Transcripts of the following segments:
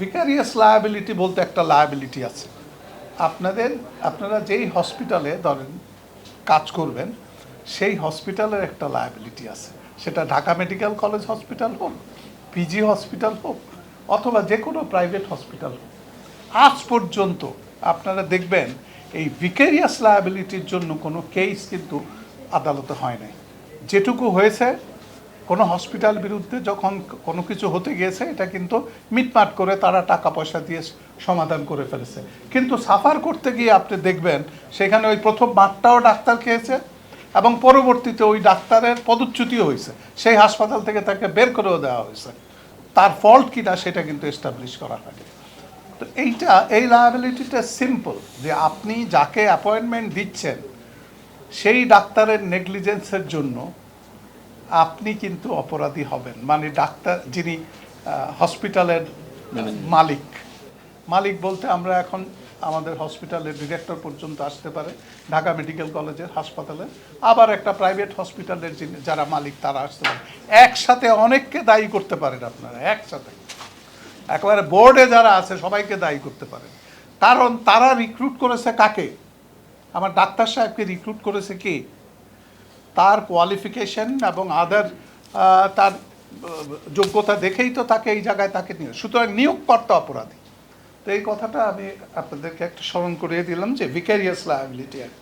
ভিকারিয়াস liability বলতে একটা liability আছে। আপনাদের, আপনারা যেই হসপিটালে ধরেন কাজ করবেন, সেই হসপিটালের একটা লায়াবিলিটি আছে। সেটা ঢাকা মেডিকেল কলেজ হসপিটাল হোক পিজি হসপিটাল হোক, অথবা যে কোনো প্রাইভেট হসপিটাল হোক। আজ পর্যন্ত আপনারা দেখবেন এই ভিকেরিয়াস লায়াবিলিটির জন্য কোনো কেস কিন্তু আদালতে হয় নাই। যেটুকু হয়েছে কোনো হসপিটাল বিরুদ্ধে যখন কোনো কিছু হতে গিয়েছে, এটা কিন্তু মিটমাট করে তারা টাকা পয়সা দিয়ে সমাধান করে ফেলেছে। কিন্তু সাফার করতে গিয়ে আপনি দেখবেন, সেখানে ওই প্রথম মাঠটাও ডাক্তার খেয়েছে এবং পরবর্তীতে ওই ডাক্তারের পদচ্যুতিও হয়েছে। সেই হাসপাতাল থেকে তাকে বের করেও দেওয়া হয়েছে। তার ফল্ট কিনা সেটা কিন্তু এস্টাবলিশ করা হয় তো এইটা, এই লায়াবিলিটিটা সিম্পল যে আপনি যাকে অ্যাপয়েন্টমেন্ট দিচ্ছেন, সেই ডাক্তারের নেগলিজেন্সের জন্য আপনি কিন্তু অপরাধী হবেন। মানে ডাক্তার যিনি হসপিটালের মালিক। মালিক। বলতে আমরা এখন আমাদের হসপিটালের ডিরেক্টর পর্যন্ত আসতে পারে। ঢাকা মেডিকেল কলেজের হাসপাতালে। আবার একটা প্রাইভেট হসপিটালের যিনি যারা মালিক তারা আসতে পারে। একসাথে অনেককে দায়ী করতে পারেন আপনারা একসাথে। একেবারে বোর্ডে যারা আছে সবাইকে দায়ী করতে পারেন। কারণ তারা রিক্রুট করেছে কাকে? আমার ডাক্তার সাহেবকে রিক্রুট করেছে কে? তার কোয়ালিফিকেশন এবং আদার তার যোগ্যতা দেখেই তো তাকে এই জায়গায় তাকে নিয়ে সুতরাং নিয়োগকর্তা অপরাধী। তো এই কথাটা আমি আপনাদেরকে একটা স্মরণ করিয়ে দিলাম যে ভিকারিয়াস লায়াবিলিটি অ্যাক্ট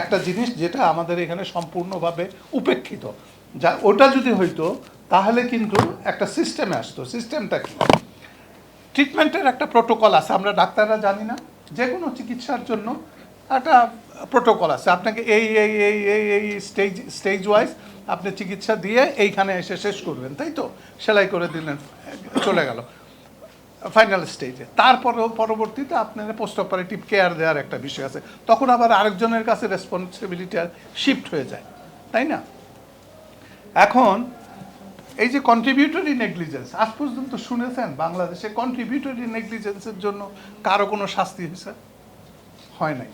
একটা জিনিস যেটা আমাদের এখানে সম্পূর্ণভাবে উপেক্ষিত। যা, ওটা যদি হইতো, তাহলে কিন্তু একটা সিস্টেমে আসতো। সিস্টেমটা কি? ট্রিটমেন্টের একটা প্রোটোকল আছে, আমরা ডাক্তাররা জানি না। যে কোনো চিকিৎসার জন্য একটা প্রোটোকল আছে। আপনাকে এই এই এই এই এই স্টেজ স্টেজ ওয়াইজ আপনি চিকিৎসা দিয়ে এইখানে এসে শেষ করবেন, তাই তো? সেলাই করে দিলেন, চলে গেল। ফাইনাল স্টেজে তারপরেও পরবর্তীতে আপনার পোস্ট অপারেটিভ কেয়ার দেওয়ার একটা বিষয় আছে। তখন আবার আরেকজনের কাছে রেসপন্সিবিলিটি শিফট হয়ে যায়, তাই না? এখন এই যে কন্ট্রিবিউটরি নেগলিজেন্স আজ পর্যন্ত শুনেছেন বাংলাদেশে কন্ট্রিবিউটরি নেগলিজেন্সের জন্য কারও কোনো শাস্তি হয়েছে? হয় নাই।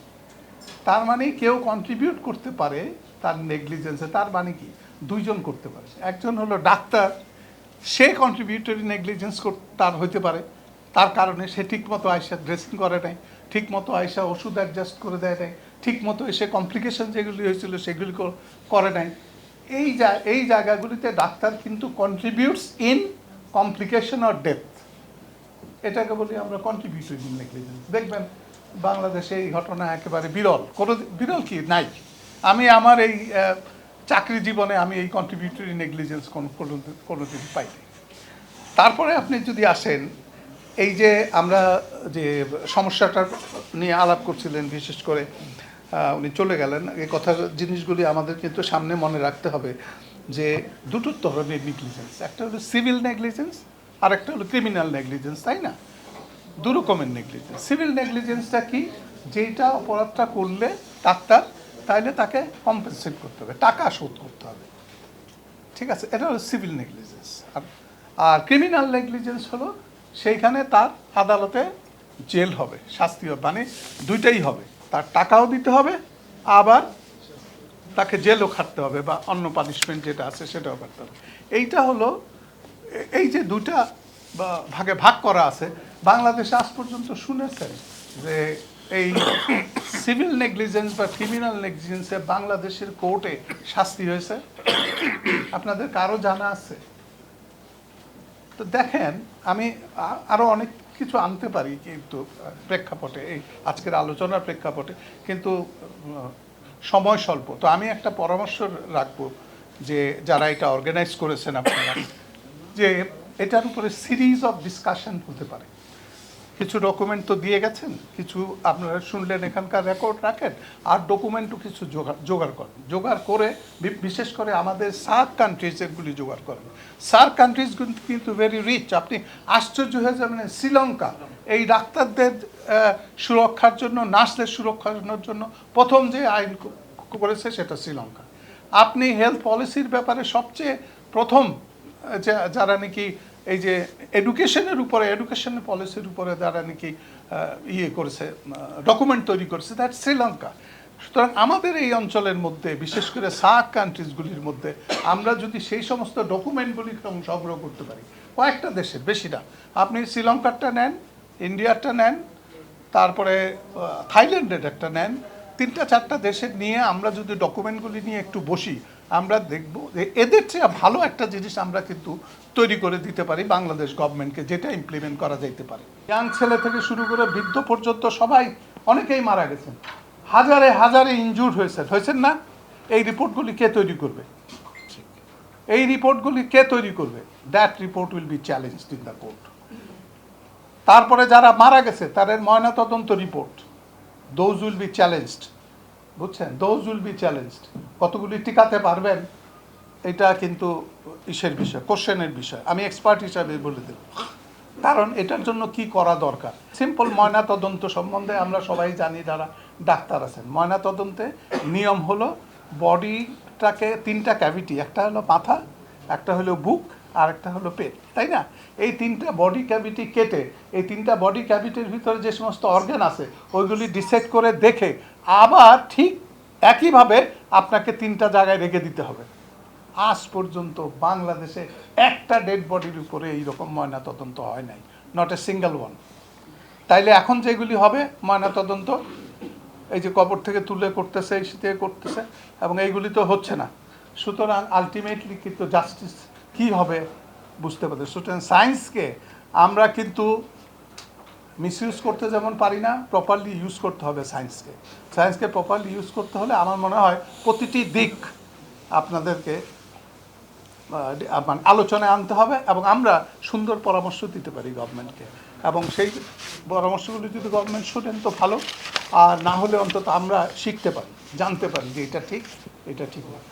তার মানে কেউ কন্ট্রিবিউট করতে পারে তার নেগলিজেন্সে তার মানে কি? দুইজন করতে পারে। একজন হলো ডাক্তার, সে কন্ট্রিবিউটরি নেগলিজেন্স তার হইতে পারে। তার কারণে সে ঠিকমতো আয়সা ড্রেসিং করে নাই, ঠিকমতো আয়সা ওষুধ অ্যাডজাস্ট করে দেয় নাই, ঠিকমতো এসে কমপ্লিকেশন যেগুলি হয়েছিল সেগুলি করে নাই। এই যা এই জায়গাগুলিতে ডাক্তার কিন্তু contributes in complication or death এটাকে বলি আমরা কন্ট্রিবিউটরি নেগলিজেন্স দেখবেন বাংলাদেশে এই ঘটনা একেবারে বিরল। কোনো বিরল কি? নাই। আমি আমার এই চাকরি জীবনে আমি এই কন্ট্রিবিউটরি নেগলিজেন্স কোনো কোনো- কোনোদিন পাইনি। তারপরে আপনি যদি আসেন, এই যে আমরা যে সমস্যাটা নিয়ে আলাপ করছিলেন, বিশেষ করে উনি চলে গেলেন, এই কথা, জিনিসগুলি আমাদের কিন্তু সামনে মনে রাখতে হবে যে দুটো ধরনের নেগলিজেন্স একটা হলো সিভিল নেগলিজেন্স আর একটা হলো ক্রিমিনাল নেগলিজেন্স তাই না? দু রকমের নেগলিজেন্স সিভিল নেগলিজেন্সটা কি? যেটা অপরাধটা করলে ডাক্তার, তাইলে তাকে কম্পেনসেট করতে হবে, টাকা শোধ করতে হবে। ঠিক আছে? এটা হলো সিভিল নেগলিজেন্স আর আর ক্রিমিনাল নেগলিজেন্স হলো সেইখানে তার আদালতে জেল হবে, শাস্তি হবে মানে দুইটাই হবে। তার টাকাও দিতে হবে, আবার তাকে জেলও খাটতে হবে বা অন্য পানিশমেন্ট যেটা আছে সেটাও করতে হবে। এইটা হলো, এই যে দুটা ভাগে ভাগ করা আছে, বাংলাদেশে আজ পর্যন্ত শুনেছেন যে এই সিভিল নেগলিজেন্স বা ক্রিমিনাল নেগলিজেন্সে বাংলাদেশের কোর্টে শাস্তি হয়েছে? আপনাদের কারও জানা আছে? তো দেখেন, আমি আরও অনেক কিছু আনতে পারি কিন্তু, প্রেক্ষাপটে, এই আজকের আলোচনার প্রেক্ষাপটে, কিন্তু সময় স্বল্প। তো আমি একটা পরামর্শ রাখব যে যারা এটা অর্গানাইজ করেছেন আপনারা, যে এটার উপরে সিরিজ অফ ডিসকাশন হতে পারে। কিছু ডকুমেন্ট তো দিয়ে গেছেন, কিছু আপনারা শুনলেন এখানকার রেকর্ড রাখেন, আর ডকুমেন্টও কিছু জোগাড় জোগাড় করেন। জোগাড় করে বিশেষ করে আমাদের সার্ক কান্ট্রিজ এগুলি জোগাড় করেন। সার্ক কান্ট্রিজ কিন্তু ভেরি রিচ আপনি আশ্চর্য হয়ে যাবেন, শ্রীলঙ্কা, এই ডাক্তারদের সুরক্ষার জন্য, নার্সদের সুরক্ষার জন্য প্রথম যে আইন করেছে সেটা শ্রীলঙ্কা। আপনি হেলথ পলিসির ব্যাপারে সবচেয়ে প্রথম যারা নাকি এই যে এডুকেশনের উপরে এডুকেশন পলিসির উপরে যারা নাকি ইয়ে করেছে ডকুমেন্ট তৈরি করেছে দ্যাট শ্রীলঙ্কা সুতরাং আমাদের এই অঞ্চলের মধ্যে, বিশেষ করে সার্ক কান্ট্রিজগুলির মধ্যে, আমরা যদি সেই সমস্ত ডকুমেন্টগুলি সংগ্রহ করতে পারি, কয়েকটা দেশের বেশি না আপনি শ্রীলঙ্কারটা নেন ইন্ডিয়ারটা নেন, তারপরে থাইল্যান্ডের একটা নেন, তিনটা চারটা দেশের নিয়ে আমরা যদি ডকুমেন্টগুলি নিয়ে একটু বসি আমরা দেখব এদের চেয়ে ভালো একটা জিনিস আমরা কিন্তু তৈরি করে দিতে পারি, বাংলাদেশ গভর্নমেন্টকে যেটা ইমপ্লিমেন্ট করা যাইতে পারে। ইয়াং ছেলে থেকে শুরু করে বৃদ্ধ পর্যন্ত সবাই অনেকেই মারা গেছেন। হাজারে হাজারে ইনজুর হয়েছেন। হয়েছেন না? এই রিপোর্টগুলি কে তৈরি করবে? এই রিপোর্টগুলি কে তৈরি করবে? That report will be challenge in the court তারপরে যারা মারা গেছে, তাদের ময়নাতদন্ত report those will be challenged বুঝছেন? দোজ উইল বি চ্যালেঞ্জড কতগুলি টিকাতে পারবেন, এটা কিন্তু ইসের বিষয়, কোশ্চেনের বিষয়। আমি এক্সপার্ট হিসাবে বলে দেব। কারণ এটার জন্য কি করা দরকার? সিম্পল ময়নাতদন্ত সম্বন্ধে আমরা সবাই জানি যারা ডাক্তার আছেন। ময়নাতদন্তে নিয়ম হলো বডিটাকে তিনটা ক্যাভিটি একটা হলো মাথা, একটা হলো বুক আর একটা হলো পেট, তাই না? এই তিনটা বডি ক্যাভিটি কেটে, এই তিনটা বডি ক্যাভিটির ভিতরে যে সমস্ত অর্গান আছে, ওইগুলি ডিসাইড করে দেখে আবার ঠিক একইভাবে আপনাকে তিনটা জায়গায় রেখে দিতে হবে। আজ পর্যন্ত বাংলাদেশে একটা ডেড বডির উপরে এইরকম ময়না তদন্ত হয় নাই নট এ সিঙ্গেল ওয়ান তাইলে এখন যেগুলি হবে ময়না তদন্ত এই যে কবর থেকে তুলে করতেছে, এই শীতে করতেছে, এবং এইগুলি তো হচ্ছে না। সুতরাং আলটিমেটলি কিন্তু জাস্টিস কি হবে বুঝতে পারছে সুতরাং সায়েন্সকে আমরা কিন্তু মিসইউজ করতে যেমন পারি না প্রপারলি ইউজ করতে হবে সায়েন্সকে সায়েন্সকে প্রপারলি ইউজ করতে হলে আমার মনে হয় প্রতিটি দিক আপনাদেরকে মানে আলোচনায় আনতে হবে এবং আমরা সুন্দর পরামর্শ দিতে পারি গভর্নমেন্টকে এবং সেই পরামর্শগুলি যদি গভর্নমেন্ট শোনেন তো ভালো, আর না হলে অন্তত আমরা শিখতে পারি, জানতে পারি যে এটা ঠিক এটা ঠিক না।